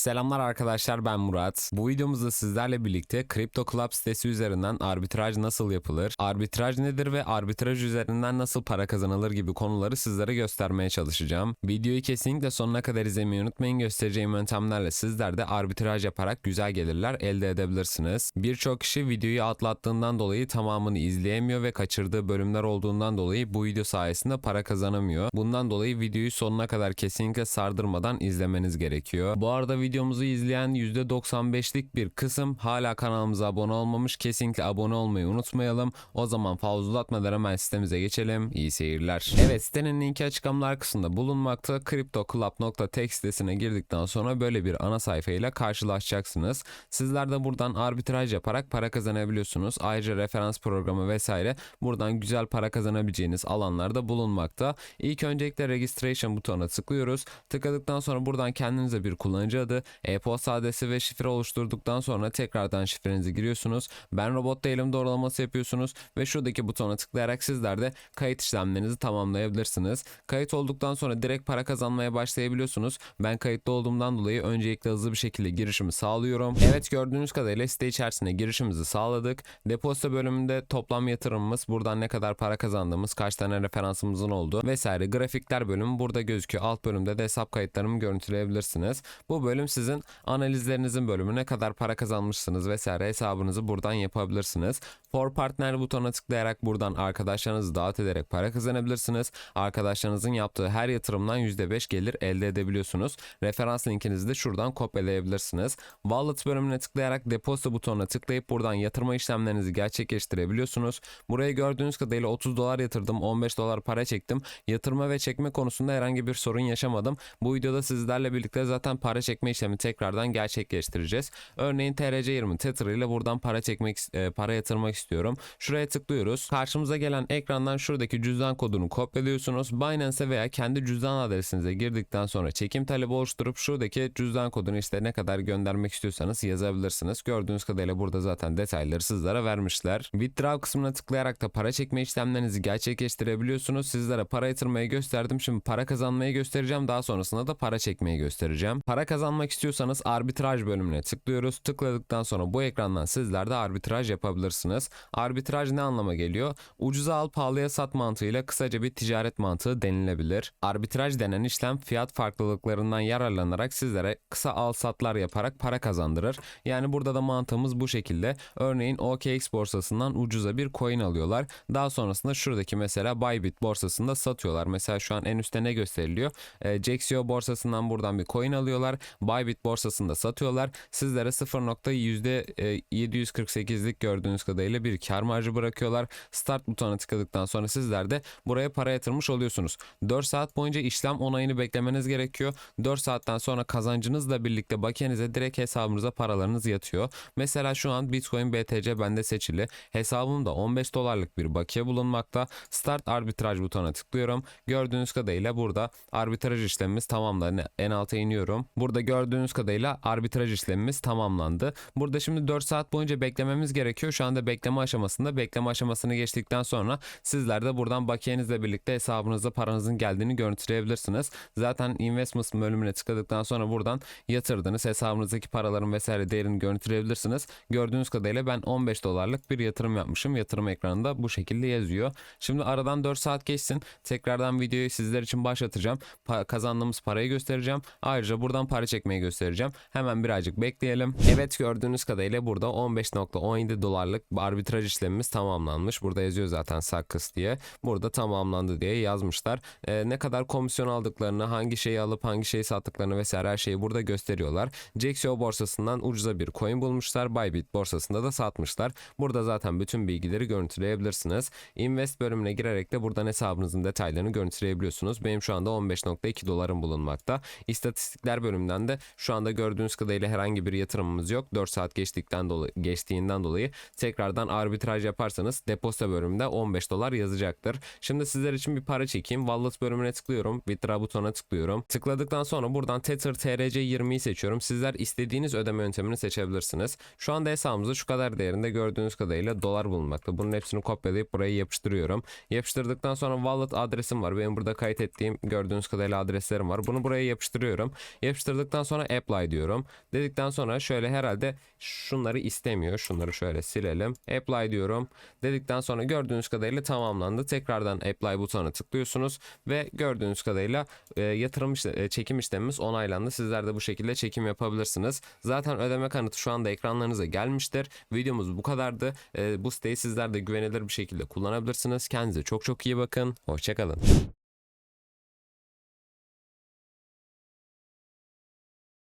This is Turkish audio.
Selamlar arkadaşlar ben Murat. Bu videomuzda sizlerle birlikte Crypto Club sitesi üzerinden arbitraj nasıl yapılır, arbitraj nedir ve arbitraj üzerinden nasıl para kazanılır gibi konuları sizlere göstermeye çalışacağım. Videoyu kesinlikle sonuna kadar izlemeyi unutmayın. Göstereceğim yöntemlerle sizler de arbitraj yaparak güzel gelirler elde edebilirsiniz. Birçok kişi videoyu atlattığından dolayı tamamını izleyemiyor ve kaçırdığı bölümler olduğundan dolayı bu video sayesinde para kazanamıyor. Bundan dolayı videoyu sonuna kadar kesinlikle sardırmadan izlemeniz gerekiyor. Bu arada videomuzu izleyen %95'lik bir kısım hala kanalımıza abone olmamış. Kesinlikle abone olmayı unutmayalım. O zaman fazla uzatmadan hemen sitemize geçelim. İyi seyirler. Evet sitenin linki açıklamalar kısmında bulunmakta. CryptoClub.tech sitesine girdikten sonra böyle bir ana sayfa ile karşılaşacaksınız. Sizler de buradan arbitraj yaparak para kazanabiliyorsunuz. Ayrıca referans programı vesaire buradan güzel para kazanabileceğiniz alanlarda bulunmakta. İlk öncelikle registration butonuna tıklıyoruz. Tıkladıktan sonra buradan kendinize bir kullanıcı adı, e-posta adresi ve şifre oluşturduktan sonra tekrardan şifrenizi giriyorsunuz. Ben robot değilim doğrulaması yapıyorsunuz ve şuradaki butona tıklayarak sizler de kayıt işlemlerinizi tamamlayabilirsiniz. Kayıt olduktan sonra direkt para kazanmaya başlayabiliyorsunuz. Ben kayıtlı olduğumdan dolayı öncelikle hızlı bir şekilde girişimi sağlıyorum. Evet gördüğünüz kadarıyla site içerisine girişimizi sağladık. Depozito bölümünde toplam yatırımımız, buradan ne kadar para kazandığımız, kaç tane referansımızın olduğu vesaire grafikler bölümü burada gözüküyor. Alt bölümde de hesap kayıtlarımı görüntüleyebilirsiniz. Bu bölüm sizin analizlerinizin bölümü ne kadar para kazanmışsınız vesaire hesabınızı buradan yapabilirsiniz. For Partner butonuna tıklayarak buradan arkadaşlarınızı davet ederek para kazanabilirsiniz. Arkadaşlarınızın yaptığı her yatırımdan %5 gelir elde edebiliyorsunuz. Referans linkinizi de şuradan kopyalayabilirsiniz. Wallet bölümüne tıklayarak depozito butonuna tıklayıp buradan yatırma işlemlerinizi gerçekleştirebiliyorsunuz. Buraya gördüğünüz kadarıyla 30 dolar yatırdım, 15 dolar para çektim. Yatırma ve çekme konusunda herhangi bir sorun yaşamadım. Bu videoda sizlerle birlikte zaten para çekme işlemi tekrardan gerçekleştireceğiz. Örneğin TRC20 Tether ile buradan para çekmek, e, para yatırmak istiyorum. Şuraya tıklıyoruz. Karşımıza gelen ekrandan şuradaki cüzdan kodunu kopyalıyorsunuz. Binance'e veya kendi cüzdan adresinize girdikten sonra çekim talebi oluşturup şuradaki cüzdan kodunu işte ne kadar göndermek istiyorsanız yazabilirsiniz. Gördüğünüz kadarıyla burada zaten detayları sizlere vermişler. Withdraw kısmına tıklayarak da para çekme işlemlerinizi gerçekleştirebiliyorsunuz. Sizlere para yatırmayı gösterdim. Şimdi para kazanmayı göstereceğim. Daha sonrasında da para çekmeyi göstereceğim. Para kazanmak istiyorsanız arbitraj bölümüne tıklıyoruz. Tıkladıktan sonra bu ekrandan sizler de arbitraj yapabilirsiniz. Arbitraj ne anlama geliyor? Ucuza al pahalıya sat mantığıyla kısaca bir ticaret mantığı denilebilir. Arbitraj denen işlem fiyat farklılıklarından yararlanarak sizlere kısa al satlar yaparak para kazandırır. Yani burada da mantığımız bu şekilde. Örneğin OKX borsasından ucuza bir coin alıyorlar. Daha sonrasında şuradaki mesela Bybit borsasında satıyorlar. Mesela şu an en üstte ne gösteriliyor? E, Jexio borsasından buradan bir coin alıyorlar. Bybit borsasında satıyorlar. Sizlere 0.748'lik gördüğünüz kadarıyla bir kar marjı bırakıyorlar. Start butonuna tıkladıktan sonra sizler de buraya para yatırmış oluyorsunuz. 4 saat boyunca işlem onayını beklemeniz gerekiyor. 4 saatten sonra kazancınızla birlikte bakiyenize direkt hesabınıza paralarınız yatıyor. Mesela şu an Bitcoin BTC bende seçili. Hesabımda 15 dolarlık bir bakiye bulunmakta. Start arbitraj butonuna tıklıyorum. Gördüğünüz kadarıyla burada arbitraj işlemimiz tamamlandı. En alta iniyorum. Burada gördüğünüz kadarıyla arbitraj işlemimiz tamamlandı. Burada şimdi 4 saat boyunca beklememiz gerekiyor. Şu anda bekleme aşamasında. Bekleme aşamasını geçtikten sonra sizler de buradan bakiyenizle birlikte hesabınıza paranızın geldiğini görüntüleyebilirsiniz. Zaten investments bölümüne tıkladıktan sonra buradan yatırdığınız hesabınızdaki paraların vesaire değerini görüntüleyebilirsiniz. Gördüğünüz kadarıyla ben 15 dolarlık bir yatırım yapmışım. Yatırım ekranında bu şekilde yazıyor. Şimdi aradan 4 saat geçsin. Tekrardan videoyu sizler için başlatacağım. Pa- kazandığımız parayı göstereceğim. Ayrıca buradan para çekmeyi göstereceğim. Hemen birazcık bekleyelim. Evet gördüğünüz kadarıyla burada 15.17 dolarlık arbitraj işlemimiz tamamlanmış. Burada yazıyor zaten Sakkız diye. Burada tamamlandı diye yazmışlar. Ee, ne kadar komisyon aldıklarını, hangi şeyi alıp hangi şeyi sattıklarını vesaire her şeyi burada gösteriyorlar. Jexio borsasından ucuza bir coin bulmuşlar. Bybit borsasında da satmışlar. Burada zaten bütün bilgileri görüntüleyebilirsiniz. Invest bölümüne girerek de buradan hesabınızın detaylarını görüntüleyebiliyorsunuz. Benim şu anda 15.2 dolarım bulunmakta. İstatistikler bölümünden de şu anda gördüğünüz kadarıyla herhangi bir yatırımımız yok. 4 saat geçtikten dolayı geçtiğinden dolayı tekrardan arbitraj yaparsanız depozito bölümünde 15 dolar yazacaktır. Şimdi sizler için bir para çekeyim. Wallet bölümüne tıklıyorum. Withdraw butonuna tıklıyorum. Tıkladıktan sonra buradan Tether TRC20'yi seçiyorum. Sizler istediğiniz ödeme yöntemini seçebilirsiniz. Şu anda hesabımızda şu kadar değerinde gördüğünüz kadarıyla dolar bulunmakta. Bunun hepsini kopyalayıp buraya yapıştırıyorum. Yapıştırdıktan sonra wallet adresim var. Benim burada kayıt ettiğim gördüğünüz kadarıyla adreslerim var. Bunu buraya yapıştırıyorum. Yapıştırdıktan sonra apply diyorum. Dedikten sonra şöyle herhalde şunları istemiyor. Şunları şöyle silelim. Apply diyorum. Dedikten sonra gördüğünüz kadarıyla tamamlandı. Tekrardan apply butonuna tıklıyorsunuz ve gördüğünüz kadarıyla e, yatırım e, çekim işlemimiz onaylandı. Sizler de bu şekilde çekim yapabilirsiniz. Zaten ödeme kanıtı şu anda ekranlarınıza gelmiştir. Videomuz bu kadardı. E, bu siteyi sizler de güvenilir bir şekilde kullanabilirsiniz. Kendinize çok çok iyi bakın. Hoşçakalın.